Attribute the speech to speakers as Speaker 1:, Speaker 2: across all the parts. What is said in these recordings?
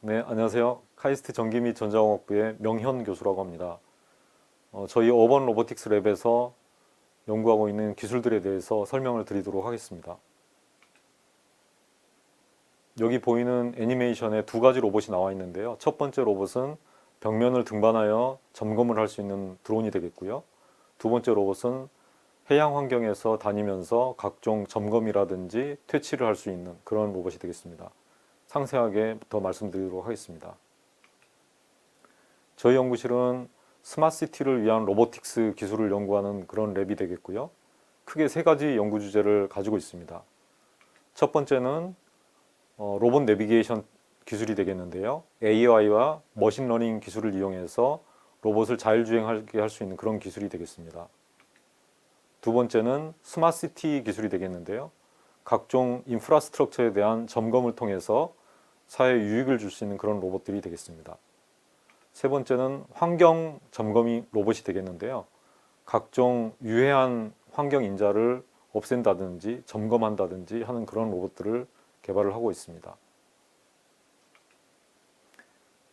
Speaker 1: 네, 안녕하세요. 카이스트 전기 및 전자공학부의 명현 교수라고 합니다. 어, 저희 어번 로보틱스 랩에서 연구하고 있는 기술들에 대해서 설명을 드리도록 하겠습니다. 여기 보이는 애니메이션에 두 가지 로봇이 나와 있는데요. 첫 번째 로봇은 벽면을 등반하여 점검을 할 수 있는 드론이 되겠고요. 두 번째 로봇은 해양 환경에서 다니면서 각종 점검이라든지 퇴치를 할 수 있는 그런 로봇이 되겠습니다. 상세하게 더 말씀드리도록 하겠습니다. 저희 연구실은 스마트시티를 위한 로보틱스 기술을 연구하는 그런 랩이 되겠고요. 크게 세 가지 연구 주제를 가지고 있습니다. 첫 번째는 어, 로봇 내비게이션 기술이 되겠는데요. AI와 머신러닝 기술을 이용해서 로봇을 자율주행하게 할 수 있는 그런 기술이 되겠습니다. 두 번째는 스마트시티 기술이 되겠는데요. 각종 인프라스트럭처에 대한 점검을 통해서 사회에 유익을 줄 수 있는 그런 로봇들이 되겠습니다. 세 번째는 환경 점검이 로봇이 되겠는데요. 각종 유해한 환경 인자를 없앤다든지 점검한다든지 하는 그런 로봇들을 개발을 하고 있습니다.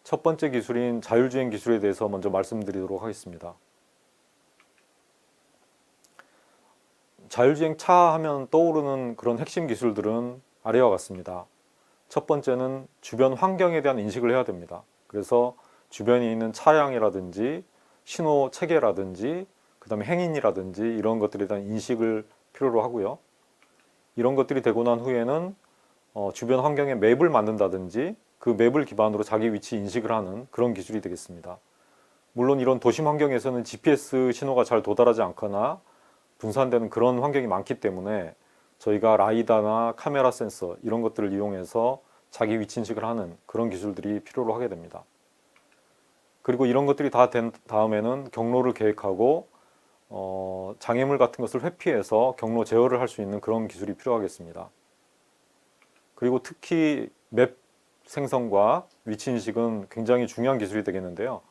Speaker 1: 첫 번째 기술인 자율주행 기술에 대해서 먼저 말씀드리도록 하겠습니다. 자율주행 차 하면 떠오르는 그런 핵심 기술들은 아래와 같습니다. 첫 번째는 주변 환경에 대한 인식을 해야 됩니다. 그래서 주변에 있는 차량이라든지 신호 체계라든지 그다음에 행인이라든지 이런 것들에 대한 인식을 필요로 하고요. 이런 것들이 되고 난 후에는 어, 주변 환경에 맵을 만든다든지 그 맵을 기반으로 자기 위치 인식을 하는 그런 기술이 되겠습니다. 물론 이런 도심 환경에서는 GPS 신호가 잘 도달하지 않거나 분산되는 그런 환경이 많기 때문에 저희가 라이다나 카메라 센서 이런 것들을 이용해서 자기 위치 인식을 하는 그런 기술들이 필요로 하게 됩니다. 그리고 이런 것들이 다 된 다음에는 경로를 계획하고 어, 장애물 같은 것을 회피해서 경로 제어를 할 수 있는 그런 기술이 필요하겠습니다. 그리고 특히 맵 생성과 위치 인식은 굉장히 중요한 기술이 되겠는데요.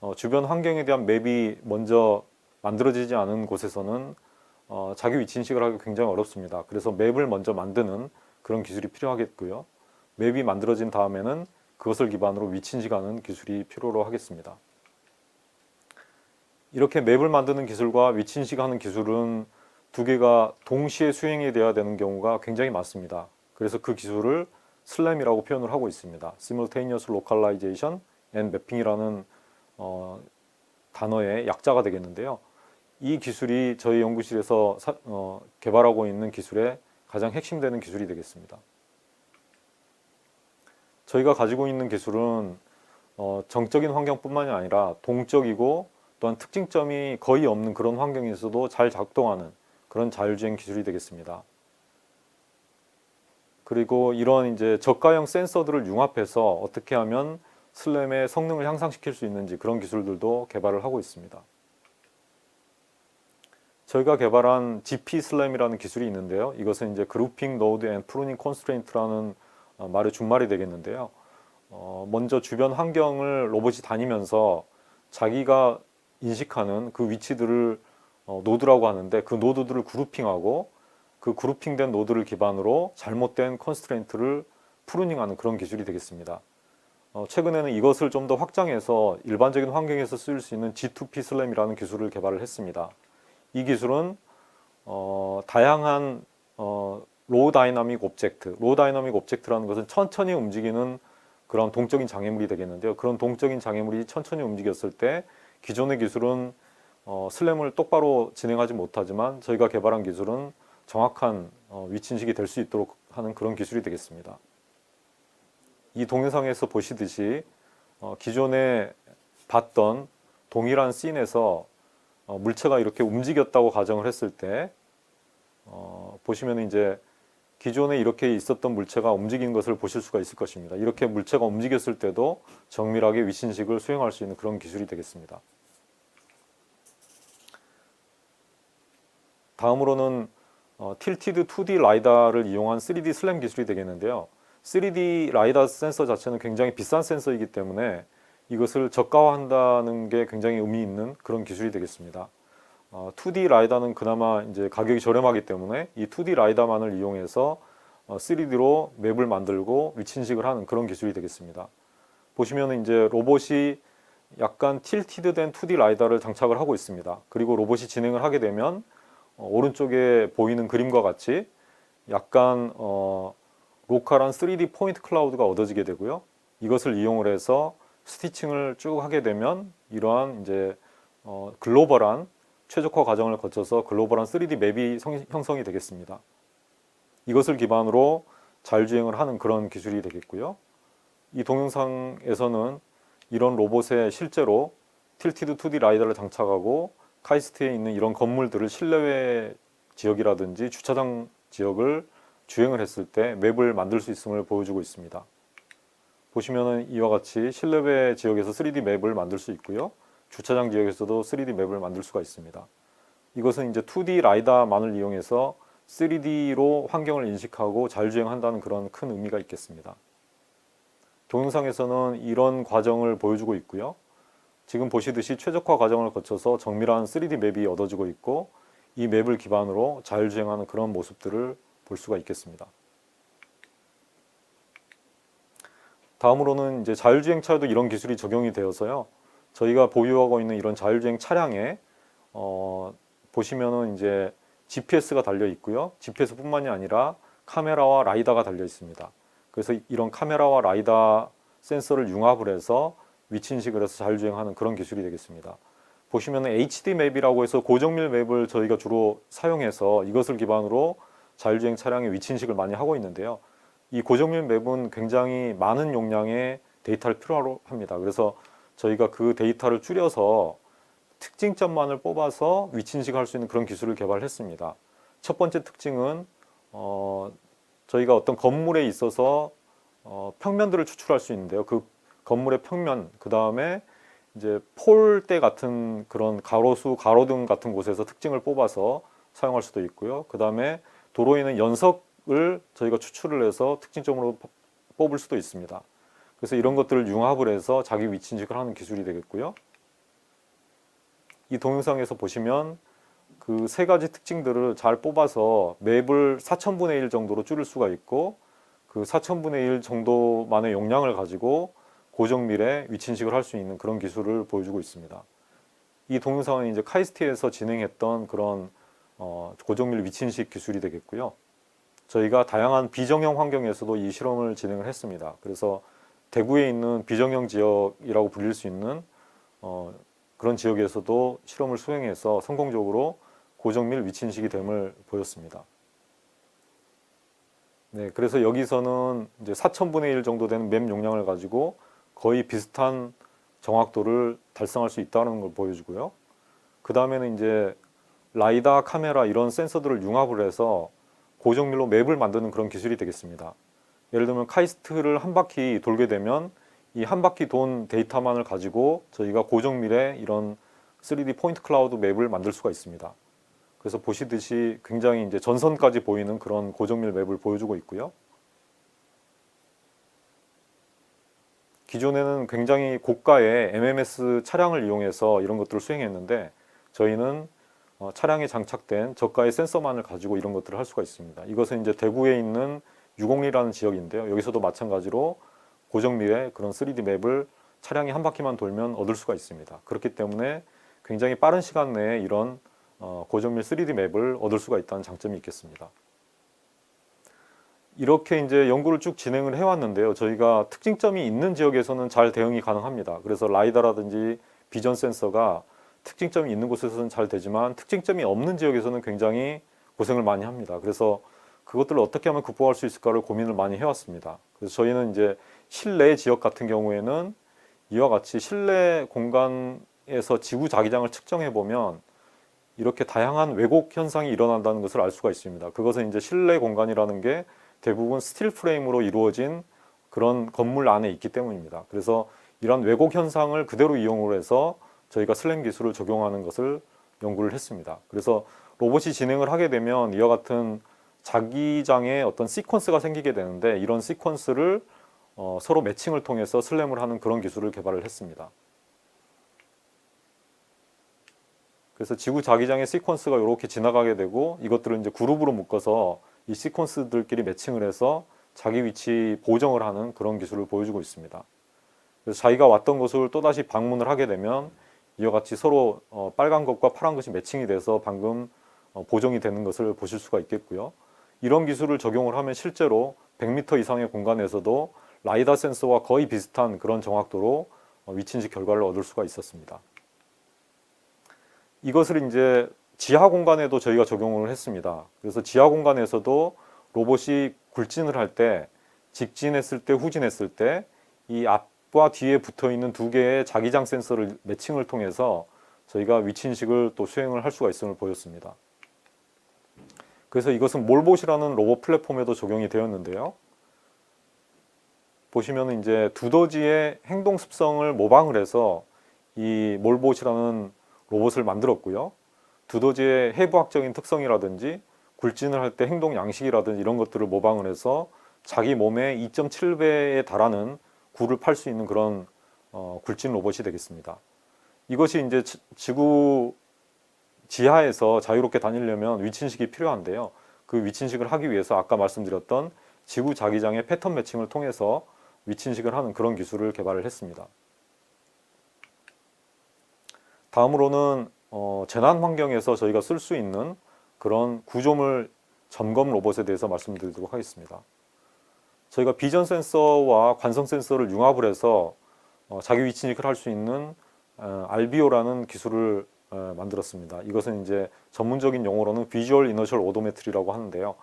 Speaker 1: 어, 주변 환경에 대한 맵이 먼저 만들어지지 않은 곳에서는 어, 자기 위치 인식을 하기 굉장히 어렵습니다. 그래서 맵을 먼저 만드는 그런 기술이 필요하겠고요. 맵이 만들어진 다음에는 그것을 기반으로 위치 인식하는 기술이 필요로 하겠습니다. 이렇게 맵을 만드는 기술과 위치 인식하는 기술은 두 개가 동시에 수행이 돼야 되는 경우가 굉장히 많습니다. 그래서 그 기술을 슬램이라고 표현을 하고 있습니다. Simultaneous Localization and Mapping이라는 어, 단어의 약자가 되겠는데요. 이 기술이 저희 연구실에서 사, 어, 개발하고 있는 기술의 가장 핵심되는 기술이 되겠습니다. 저희가 가지고 있는 기술은 어, 정적인 환경뿐만이 아니라 동적이고 또한 특징점이 거의 없는 그런 환경에서도 잘 작동하는 그런 자율주행 기술이 되겠습니다. 그리고 이런 이제 저가형 센서들을 융합해서 어떻게 하면 슬램의 성능을 향상시킬 수 있는지 그런 기술들도 개발을 하고 있습니다. 저희가 개발한 GP 슬램이라는 기술이 있는데요. 이것은 이제 그룹핑 노드 앤 프루닝 콘스트레인트라는 어, 말의 준말이 되겠는데요. 어, 먼저 주변 환경을 로봇이 다니면서 자기가 인식하는 그 위치들을 어, 노드라고 하는데 그 노드들을 그룹핑하고 그 그룹핑된 노드를 기반으로 잘못된 컨스트레인트를 프루닝하는 그런 기술이 되겠습니다. 어, 최근에는 이것을 좀 더 확장해서 일반적인 환경에서 쓰일 수 있는 G2P 슬램이라는 기술을 개발을 했습니다. 이 기술은 어, 다양한 어, 로우 다이나믹 옵젝트, 로우 다이나믹 옵젝트라는 것은 천천히 움직이는 그런 동적인 장애물이 되겠는데요. 그런 동적인 장애물이 천천히 움직였을 때 기존의 기술은 어, 슬램을 똑바로 진행하지 못하지만 저희가 개발한 기술은 정확한 어, 위치 인식이 될 수 있도록 하는 그런 기술이 되겠습니다. 이 동영상에서 보시듯이 어, 기존에 봤던 동일한 씬에서 어, 물체가 이렇게 움직였다고 가정을 했을 때 어, 보시면 이제 기존에 이렇게 있었던 물체가 움직이는 것을 보실 수가 있을 것입니다. 이렇게 물체가 움직였을 때도 정밀하게 위치인식을 수행할 수 있는 그런 기술이 되겠습니다. 다음으로는 어, 틸티드 2D 라이다를 이용한 3D 슬램 기술이 되겠는데요. 3D 라이다 센서 자체는 굉장히 비싼 센서이기 때문에 이것을 저가화한다는 게 굉장히 의미 있는 그런 기술이 되겠습니다. 어, 2D 라이다는 그나마 이제 가격이 저렴하기 때문에 이 2D 라이다만을 이용해서 어, 3D로 맵을 만들고 위치 인식을 하는 그런 기술이 되겠습니다. 보시면은 이제 로봇이 약간 틸티드된 2D 라이다를 장착을 하고 있습니다. 그리고 로봇이 진행을 하게 되면 어, 오른쪽에 보이는 그림과 같이 약간 어, 로컬한 3D 포인트 클라우드가 얻어지게 되고요. 이것을 이용을 해서 스티칭을 쭉 하게 되면 이러한 이제 어, 글로벌한 최적화 과정을 거쳐서 글로벌한 3D 맵이 성- 형성이 되겠습니다. 이것을 기반으로 자율주행을 하는 그런 기술이 되겠고요. 이 동영상에서는 이런 로봇에 실제로 틸티드 2D 라이더를 장착하고 카이스트에 있는 이런 건물들을 실내외 지역이라든지 주차장 지역을 주행을 했을 때 맵을 만들 수 있음을 보여주고 있습니다. 보시면은 이와 같이 실내외 지역에서 3D 맵을 만들 수 있고요. 주차장 지역에서도 3D 맵을 만들 수가 있습니다. 이것은 이제 2D 라이다만을 이용해서 3D로 환경을 인식하고 자율주행한다는 그런 큰 의미가 있겠습니다. 동영상에서는 이런 과정을 보여주고 있고요. 지금 보시듯이 최적화 과정을 거쳐서 정밀한 3D 맵이 얻어지고 있고 이 맵을 기반으로 자율주행하는 그런 모습들을 볼 수가 있겠습니다. 다음으로는 이제 자율주행 차에도 이런 기술이 적용이 되어서요. 저희가 보유하고 있는 이런 자율주행 차량에 어, 보시면은 이제 GPS가 달려 있고요. GPS뿐만이 아니라 카메라와 라이다가 달려 있습니다. 그래서 이런 카메라와 라이다 센서를 융합을 해서 위치 인식을 해서 자율주행하는 그런 기술이 되겠습니다. 보시면은 HD 맵이라고 해서 고정밀 맵을 저희가 주로 사용해서 이것을 기반으로 자율주행 차량의 위치 인식을 많이 하고 있는데요. 이 고정밀 맵은 굉장히 많은 용량의 데이터를 필요로 합니다. 그래서 저희가 그 데이터를 줄여서 특징점만을 뽑아서 위치 인식할 수 있는 그런 기술을 개발했습니다. 첫 번째 특징은 어, 저희가 어떤 건물에 있어서 어, 평면들을 추출할 수 있는데요. 그 건물의 평면, 그 다음에 이제 폴대 같은 그런 가로수, 가로등 같은 곳에서 특징을 뽑아서 사용할 수도 있고요. 그 다음에 도로에 있는 연석 을 저희가 추출을 해서 특징점으로 뽑을 수도 있습니다. 그래서 이런 것들을 융합을 해서 자기 위치 인식을 하는 기술이 되겠고요. 이 동영상에서 보시면 그 세 가지 특징들을 잘 뽑아서 맵을 4천분의 1 정도로 줄일 수가 있고 그 4천분의 1 정도만의 용량을 가지고 고정밀의 위치 인식을 할 수 있는 그런 기술을 보여주고 있습니다. 이 동영상은 이제 카이스트에서 진행했던 그런 어, 고정밀 위치 인식 기술이 되겠고요. 저희가 다양한 비정형 환경에서도 이 실험을 진행을 했습니다. 그래서 대구에 있는 비정형 지역이라고 불릴 수 있는 어, 그런 지역에서도 실험을 수행해서 성공적으로 고정밀 위치 인식이 됨을 보였습니다. 네, 그래서 여기서는 이제 4천분의 1 정도 되는 맵 용량을 가지고 거의 비슷한 정확도를 달성할 수 있다는 걸 보여주고요. 그 다음에는 이제 라이다, 카메라 이런 센서들을 융합을 해서 고정밀로 맵을 만드는 그런 기술이 되겠습니다. 예를 들면 카이스트를 한 바퀴 돌게 되면 이 한 바퀴 돈 데이터만을 가지고 저희가 고정밀의 이런 3D 포인트 클라우드 맵을 만들 수가 있습니다. 그래서 보시듯이 굉장히 이제 전선까지 보이는 그런 고정밀 맵을 보여주고 있고요. 기존에는 굉장히 고가의 MMS 차량을 이용해서 이런 것들을 수행했는데 저희는 어, 차량에 장착된 저가의 센서만을 가지고 이런 것들을 할 수가 있습니다. 이것은 이제 대구에 있는 유곡리라는 지역인데요. 여기서도 마찬가지로 고정밀의 그런 3D 맵을 차량이 한 바퀴만 돌면 얻을 수가 있습니다. 그렇기 때문에 굉장히 빠른 시간 내에 이런 어, 고정밀 3D 맵을 얻을 수가 있다는 장점이 있겠습니다. 이렇게 이제 연구를 쭉 진행을 해왔는데요. 저희가 특징점이 있는 지역에서는 잘 대응이 가능합니다. 그래서 라이다라든지 비전 센서가 특징점이 있는 곳에서는 잘 되지만 특징점이 없는 지역에서는 굉장히 고생을 많이 합니다. 그래서 그것들을 어떻게 하면 극복할 수 있을까를 고민을 많이 해왔습니다. 그래서 저희는 이제 실내 지역 같은 경우에는 이와 같이 실내 공간에서 지구 자기장을 측정해 보면 이렇게 다양한 왜곡 현상이 일어난다는 것을 알 수가 있습니다. 그것은 이제 실내 공간이라는 게 대부분 스틸 프레임으로 이루어진 그런 건물 안에 있기 때문입니다. 그래서 이런 왜곡 현상을 그대로 이용을 해서 저희가 슬램 기술을 적용하는 것을 연구를 했습니다. 그래서 로봇이 진행을 하게 되면 이와 같은 자기장의 어떤 시퀀스가 생기게 되는데 이런 시퀀스를 어, 서로 매칭을 통해서 슬램을 하는 그런 기술을 개발을 했습니다. 그래서 지구 자기장의 시퀀스가 이렇게 지나가게 되고 이것들을 이제 그룹으로 묶어서 이 시퀀스들끼리 매칭을 해서 자기 위치 보정을 하는 그런 기술을 보여주고 있습니다. 그래서 자기가 왔던 곳을 또다시 방문을 하게 되면 이와 같이 서로 어, 빨간 것과 파란 것이 매칭이 돼서 방금 어, 보정이 되는 것을 보실 수가 있겠고요. 이런 기술을 적용을 하면 실제로 100m 이상의 공간에서도 라이다 센서와 거의 비슷한 그런 정확도로 어, 위치 인식 결과를 얻을 수가 있었습니다. 이것을 이제 지하 공간에도 저희가 적용을 했습니다. 그래서 지하 공간에서도 로봇이 굴진을 할 때 직진했을 때 후진했을 때 이 앞 과 뒤에 붙어 있는 두 개의 자기장 센서를 매칭을 통해서 저희가 위치 인식을 또 수행을 할 수가 있음을 보였습니다. 그래서 이것은 몰봇이라는 로봇 플랫폼에도 적용이 되었는데요. 보시면 이제 두더지의 행동 습성을 모방을 해서 이 몰봇이라는 로봇을 만들었고요. 두더지의 해부학적인 특성이라든지 굴진을 할 때 행동 양식이라든지 이런 것들을 모방을 해서 자기 몸의 2.7배에 달하는 굴을 팔 수 있는 그런 어, 굴진 로봇이 되겠습니다. 이것이 이제 지- 지구 지하에서 자유롭게 다니려면 위치인식이 필요한데요. 그 위치인식을 하기 위해서 아까 말씀드렸던 지구 자기장의 패턴 매칭을 통해서 위치인식을 하는 그런 기술을 개발을 했습니다. 다음으로는 어, 재난 환경에서 저희가 쓸 수 있는 그런 구조물 점검 로봇에 대해서 말씀드리도록 하겠습니다. 저희가 비전 센서와 관성 센서를 융합을 해서 어, 자기 위치 인식을 할 수 있는 어, 알비오라는 기술을 어, 만들었습니다. 이것은 이제 전문적인 용어로는 비주얼 이너셜 오도메트리라고 하는데요.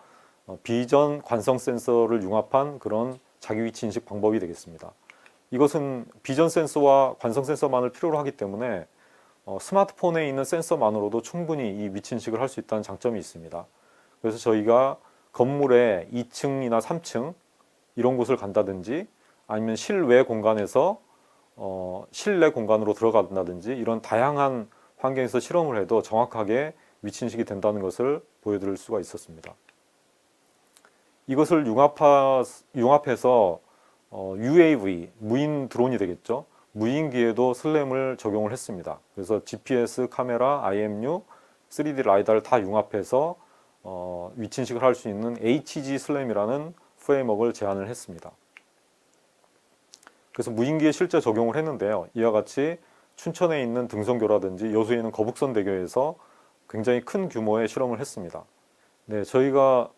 Speaker 1: 어, 비전 관성 센서를 융합한 그런 자기 위치 인식 방법이 되겠습니다. 이것은 비전 센서와 관성 센서만을 필요로 하기 때문에 어, 스마트폰에 있는 센서만으로도 충분히 이 위치 인식을 할 수 있다는 장점이 있습니다. 그래서 저희가 건물의 2층이나 3층 이런 곳을 간다든지 아니면 실외 공간에서 어, 실내 공간으로 들어간다든지 이런 다양한 환경에서 실험을 해도 정확하게 위치 인식이 된다는 것을 보여드릴 수가 있었습니다. 이것을 융합하, 융합해서 어, UAV 무인 드론이 되겠죠. 무인기에도 슬램을 적용을 했습니다. 그래서 GPS 카메라, IMU, 3D 라이다를 다 융합해서 어, 위치 인식을 할 수 있는 HG 슬램이라는 프레임워크를 제안을 했습니다. 그래서 무인기에 실제 적용을 했는데요. 이와 같이 춘천에 있는 등선교라든지 여수에 있는 거북선 대교에서 굉장히 큰 규모의 실험을 했습니다. 네, 저희가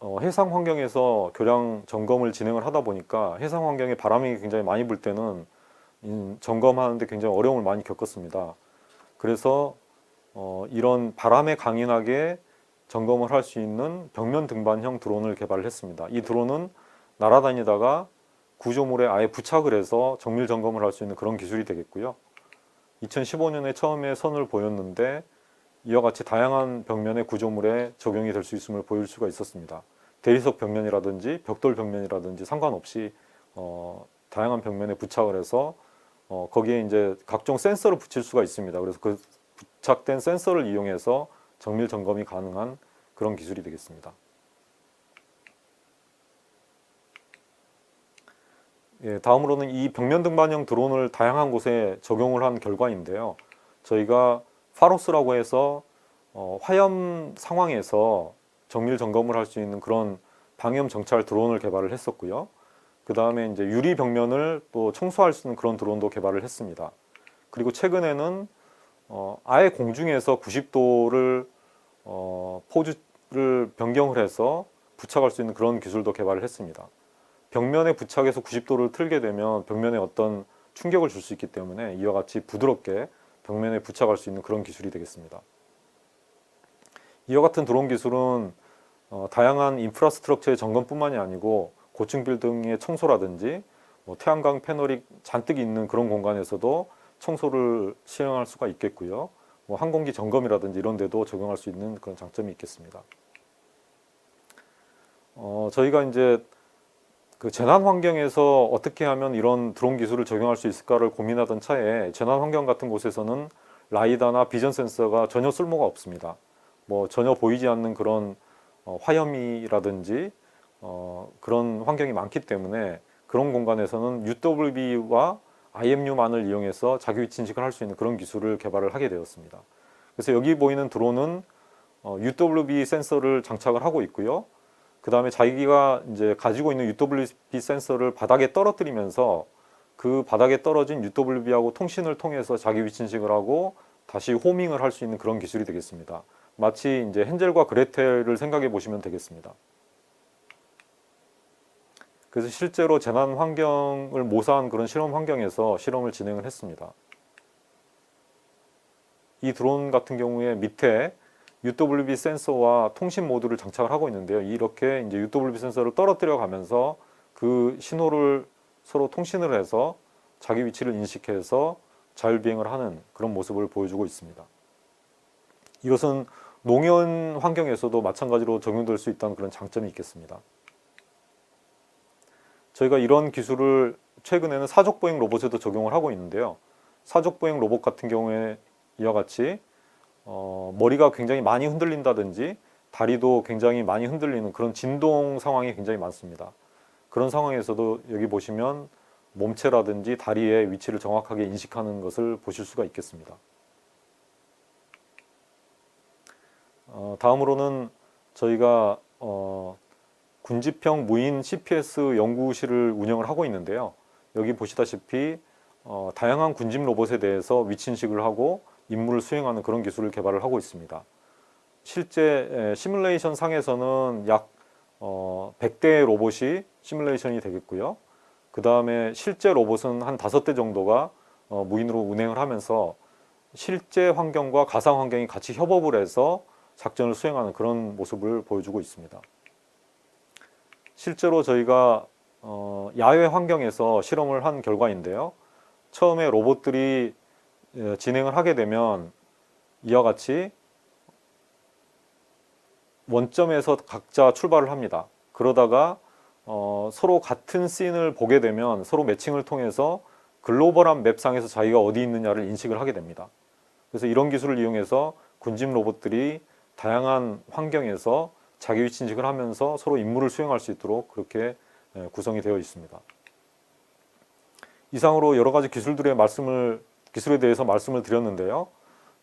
Speaker 1: 어, 해상 환경에서 교량 점검을 진행을 하다 보니까 해상 환경에 바람이 굉장히 많이 불 때는 음, 점검하는데 굉장히 어려움을 많이 겪었습니다. 그래서 어, 이런 바람에 강인하게 점검을 할 수 있는 벽면 등반형 드론을 개발을 했습니다. 이 드론은 날아다니다가 구조물에 아예 부착을 해서 정밀 점검을 할 수 있는 그런 기술이 되겠고요. 2015년에 처음에 선을 보였는데 이와 같이 다양한 벽면의 구조물에 적용이 될 수 있음을 보일 수가 있었습니다. 대리석 벽면이라든지 벽돌 벽면이라든지 상관없이 어, 다양한 벽면에 부착을 해서 어, 거기에 이제 각종 센서를 붙일 수가 있습니다. 그래서 그 부착된 센서를 이용해서 정밀 점검이 가능한 그런 기술이 되겠습니다. 예, 다음으로는 이 벽면 등반형 드론을 다양한 곳에 적용을 한 결과인데요. 저희가 파로스라고 해서 어, 화염 상황에서 정밀 점검을 할 수 있는 그런 방염 정찰 드론을 개발을 했었고요. 그 다음에 이제 유리 벽면을 또 청소할 수 있는 그런 드론도 개발을 했습니다. 그리고 최근에는 어, 아예 공중에서 90도를 어, 포즈를 변경을 해서 부착할 수 있는 그런 기술도 개발을 했습니다. 벽면에 부착해서 90도를 틀게 되면 벽면에 어떤 충격을 줄 수 있기 때문에 이와 같이 부드럽게 벽면에 부착할 수 있는 그런 기술이 되겠습니다. 이와 같은 드론 기술은 어, 다양한 인프라스트럭처의 점검뿐만이 아니고 고층 빌딩의 청소라든지 뭐 태양광 패널이 잔뜩 있는 그런 공간에서도 청소를 시행할 수가 있겠고요. 뭐 항공기 점검이라든지 이런 데도 적용할 수 있는 그런 장점이 있겠습니다. 어, 저희가 이제 그 재난 환경에서 어떻게 하면 이런 드론 기술을 적용할 수 있을까를 고민하던 차에 재난 환경 같은 곳에서는 라이다나 비전 센서가 전혀 쓸모가 없습니다. 뭐 전혀 보이지 않는 그런 어, 화염이라든지 어, 그런 환경이 많기 때문에 그런 공간에서는 UWB와 IMU만을 이용해서 자기 위치 인식을 할 수 있는 그런 기술을 개발을 하게 되었습니다. 그래서 여기 보이는 드론은 어, UWB 센서를 장착을 하고 있고요. 그 다음에 자기가 이제 가지고 있는 UWB 센서를 바닥에 떨어뜨리면서 그 바닥에 떨어진 UWB하고 통신을 통해서 자기 위치 인식을 하고 다시 호밍을 할 수 있는 그런 기술이 되겠습니다. 마치 이제 헨젤과 그레텔을 생각해 보시면 되겠습니다. 그래서 실제로 재난 환경을 모사한 그런 실험 환경에서 실험을 진행을 했습니다. 이 드론 같은 경우에 밑에 UWB 센서와 통신 모듈을 장착을 하고 있는데요. 이렇게 이제 UWB 센서를 떨어뜨려 가면서 그 신호를 서로 통신을 해서 자기 위치를 인식해서 자율 비행을 하는 그런 모습을 보여주고 있습니다. 이것은 농현 환경에서도 마찬가지로 적용될 수 있다는 그런 장점이 있겠습니다. 저희가 이런 기술을 최근에는 사족 보행 로봇에도 적용을 하고 있는데요. 사족 보행 로봇 같은 경우에 이와 같이 어, 머리가 굉장히 많이 흔들린다든지 다리도 굉장히 많이 흔들리는 그런 진동 상황이 굉장히 많습니다. 그런 상황에서도 여기 보시면 몸체라든지 다리의 위치를 정확하게 인식하는 것을 보실 수가 있겠습니다. 어, 다음으로는 저희가 어, 군집형 무인 CPS 연구실을 운영을 하고 있는데요. 여기 보시다시피 어, 다양한 군집 로봇에 대해서 위치 인식을 하고 임무를 수행하는 그런 기술을 개발을 하고 있습니다. 실제 에, 시뮬레이션 상에서는 약 어, 100대의 로봇이 시뮬레이션이 되겠고요. 그 다음에 실제 로봇은 한 다섯 대 정도가 어, 무인으로 운행을 하면서 실제 환경과 가상 환경이 같이 협업을 해서 작전을 수행하는 그런 모습을 보여주고 있습니다. 실제로 저희가 어, 야외 환경에서 실험을 한 결과인데요. 처음에 로봇들이 예, 진행을 하게 되면 이와 같이 원점에서 각자 출발을 합니다. 그러다가 어, 서로 같은 씬을 보게 되면 서로 매칭을 통해서 글로벌한 맵상에서 자기가 어디 있느냐를 인식을 하게 됩니다. 그래서 이런 기술을 이용해서 군집 로봇들이 다양한 환경에서 자기 위치 인식을 하면서 서로 임무를 수행할 수 있도록 그렇게 예, 구성이 되어 있습니다. 이상으로 여러 가지 기술들의 말씀을 기술에 대해서 말씀을 드렸는데요.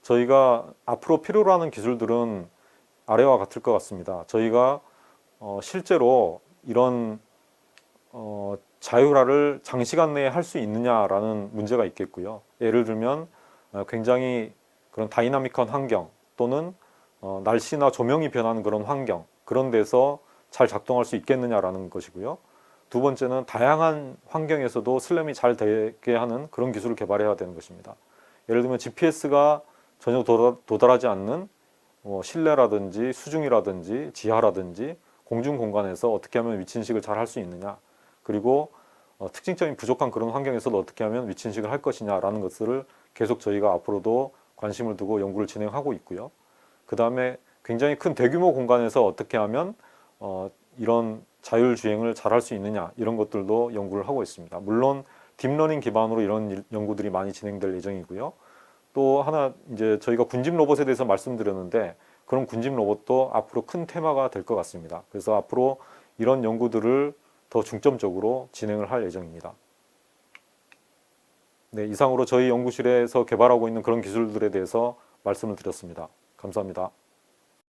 Speaker 1: 저희가 앞으로 필요로 하는 기술들은 아래와 같을 것 같습니다. 저희가 어, 실제로 이런 어, 자율화를 장시간 내에 할 수 있느냐라는 문제가 있겠고요. 예를 들면 어, 굉장히 그런 다이나믹한 환경 또는 어, 날씨나 조명이 변하는 그런 환경 그런 데서 잘 작동할 수 있겠느냐라는 것이고요. 두 번째는 다양한 환경에서도 슬램이 잘 되게 하는 그런 기술을 개발해야 되는 것입니다. 예를 들면 GPS가 전혀 도달하지 않는 뭐 실내라든지 수중이라든지 지하라든지 공중 공간에서 어떻게 하면 위치 인식을 잘 할 수 있느냐 그리고 어, 특징적인 부족한 그런 환경에서도 어떻게 하면 위치 인식을 할 것이냐라는 것들을 계속 저희가 앞으로도 관심을 두고 연구를 진행하고 있고요. 그 다음에 굉장히 큰 대규모 공간에서 어떻게 하면 어, 이런 자율 주행을 잘 할 수 있느냐 이런 것들도 연구를 하고 있습니다. 물론 딥러닝 기반으로 이런 일- 연구들이 많이 진행될 예정이고요. 또 하나 이제 저희가 군집 로봇에 대해서 말씀드렸는데 그런 군집 로봇도 앞으로 큰 테마가 될 것 같습니다. 그래서 앞으로 이런 연구들을 더 중점적으로 진행을 할 예정입니다. 네, 이상으로 저희 연구실에서 개발하고 있는 그런 기술들에 대해서 말씀을 드렸습니다. 감사합니다.